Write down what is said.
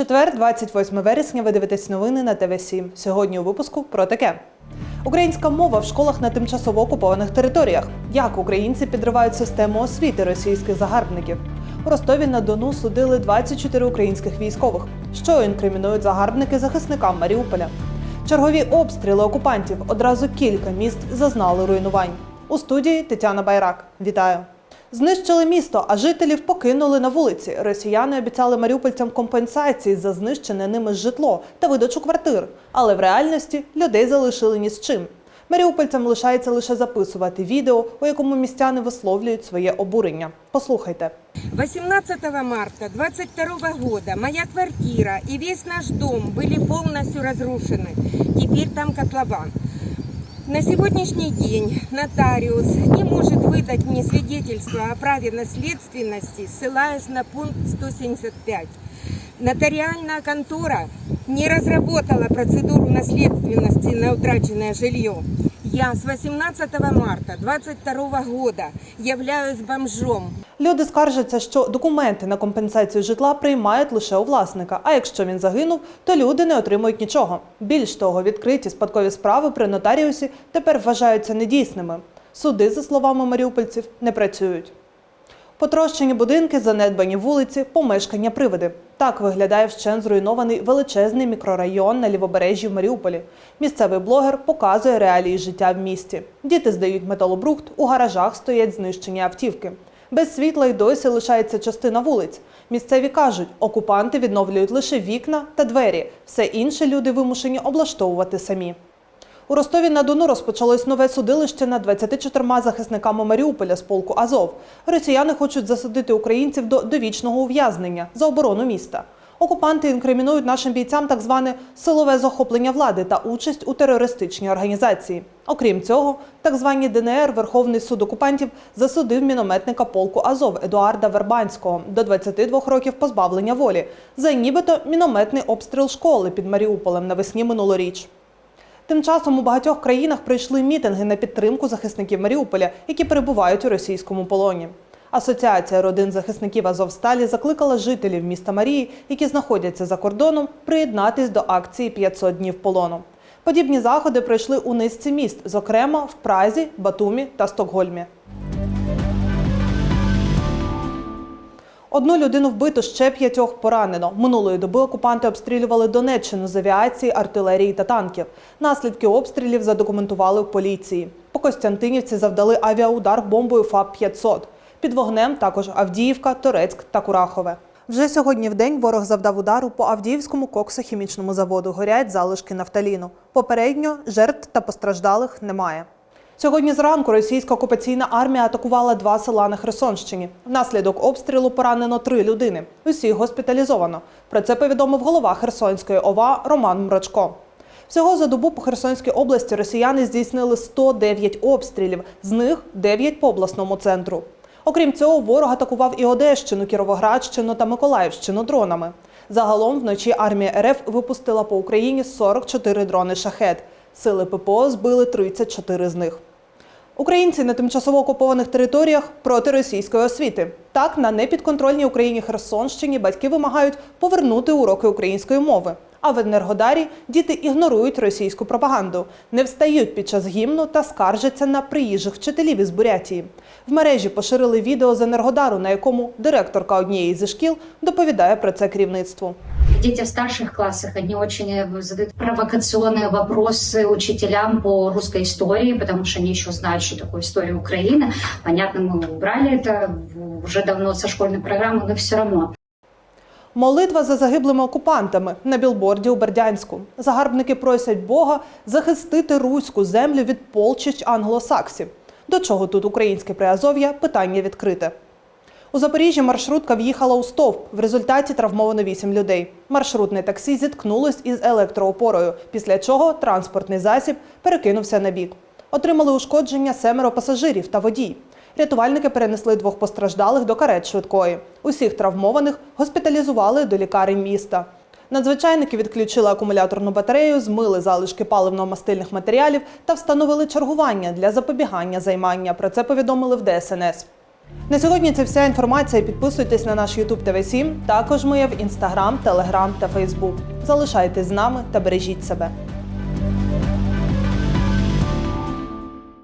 Четвер, 28 вересня, ви дивитесь новини на ТВ 7 Сьогодні у випуску про таке. Українська мова в школах на тимчасово окупованих територіях. Як українці підривають систему освіти російських загарбників? У Ростові на Дону судили 24 українських військових, що інкримінують загарбники захисникам Маріуполя. Чергові обстріли окупантів одразу кілька міст зазнали руйнувань. У студії Тетяна Байрак. Вітаю! Знищили місто, а жителів покинули на вулиці. Росіяни обіцяли маріупольцям компенсації за знищене ними житло та видачу квартир. Але в реальності людей залишили ні з чим. Маріупольцям лишається лише записувати відео, у якому містяни висловлюють своє обурення. Послухайте. 18 марта 22 года моя квартира и весь наш дом были полностью разрушены. Теперь там котлован. На сегодняшний день нотариус не может выдать мне свидетельство о праве наследственности, ссылаясь на пункт 175. Нотариальная контора не разработала процедуру наследственности на утраченное жилье. Я с 18 марта 22 года являюсь бомжом. Люди скаржаться, що документи на компенсацію житла приймають лише у власника. А якщо він загинув, то люди не отримують нічого. Більш того, відкриті спадкові справи при нотаріусі тепер вважаються недійсними. Суди, за словами маріупольців, не працюють. Потрощені будинки, занедбані вулиці, помешкання привиди. Так виглядає вщен зруйнований величезний мікрорайон на лівобережжі в Маріуполі. Місцевий блогер показує реалії життя в місті. Діти здають металобрухт, у гаражах стоять знищені автівки. Без світла й досі лишається частина вулиць. Місцеві кажуть, окупанти відновлюють лише вікна та двері. Все інше люди вимушені облаштовувати самі. У Ростові на Дону розпочалось нове судилище над 24 захисниками Маріуполя з полку Азов. Росіяни хочуть засудити українців до довічного ув'язнення за оборону міста. Окупанти інкримінують нашим бійцям так зване силове захоплення влади та участь у терористичній організації. Окрім цього, так звані ДНР Верховний суд окупантів засудив мінометника полку Азов Едуарда Вербанського до 22 років позбавлення волі за нібито мінометний обстріл школи під Маріуполем навесні минулоріч. Тим часом у багатьох країнах пройшли мітинги на підтримку захисників Маріуполя, які перебувають у російському полоні. Асоціація родин захисників Азовсталі закликала жителів міста Марії, які знаходяться за кордоном, приєднатись до акції «500 днів полону. Подібні заходи пройшли у низці міст, зокрема в Празі, Батумі та Стокгольмі. Одну людину вбито, ще п'ятьох поранено. Минулої доби окупанти обстрілювали Донеччину з авіації, артилерії та танків. Наслідки обстрілів задокументували в поліції. По Костянтинівці завдали авіаудар бомбою ФАП-500. Під вогнем також Авдіївка, Торецьк та Курахове. Вже сьогодні в день ворог завдав удару по Авдіївському коксохімічному заводу. Горять залишки нафталіну. Попередньо жертв та постраждалих немає. Сьогодні зранку російська окупаційна армія атакувала два села на Херсонщині. Внаслідок обстрілу поранено три людини. Усіх госпіталізовано. Про це повідомив голова Херсонської ОВА Роман Мрачко. Всього за добу по Херсонській області росіяни здійснили 109 обстрілів, з них 9 по обласному центру. Окрім цього, ворог атакував і Одещину, Кіровоградщину та Миколаївщину дронами. Загалом вночі армія РФ випустила по Україні 44 дрони шахет. Сили ППО збили 34 з них. Українці на тимчасово окупованих територіях проти російської освіти. Так, на непідконтрольній Україні Херсонщині батьки вимагають повернути уроки української мови. А в Енергодарі діти ігнорують російську пропаганду, не встають під час гімну та скаржаться на приїжджих вчителів із Бурятії. В мережі поширили відео з Енергодару, на якому директорка однієї зі шкіл доповідає про це керівництву. Дети в старших классах, они очень э, задают провокационные вопросы учителям по русской истории, потому что они еще знают, что такое история Украины. Понятно, мы убрали это уже давно со школьной программы, но все равно. Молитва за загиблими окупантами на білборді у Бердянську. Загарбники просять Бога захистити руську землю від полчищ англосаксів. До чого тут українське приазов'я? Питання відкрите. У Запоріжжі маршрутка в'їхала у стовп. В результаті травмовано 8 людей. Маршрутне таксі зіткнулось із електроопорою, після чого транспортний засіб перекинувся на бік. Отримали ушкодження семеро пасажирів та водій. Рятувальники перенесли двох постраждалих до карет швидкої. Усіх травмованих госпіталізували до лікарень міста. Надзвичайники відключили акумуляторну батарею, змили залишки паливно-мастильних матеріалів та встановили чергування для запобігання займання. Про це повідомили в ДСНС. На сьогодні це вся інформація. Підписуйтесь на наш YouTube TV 7 Також ми в Instagram, Telegram та Facebook. Залишайтесь з нами та бережіть себе.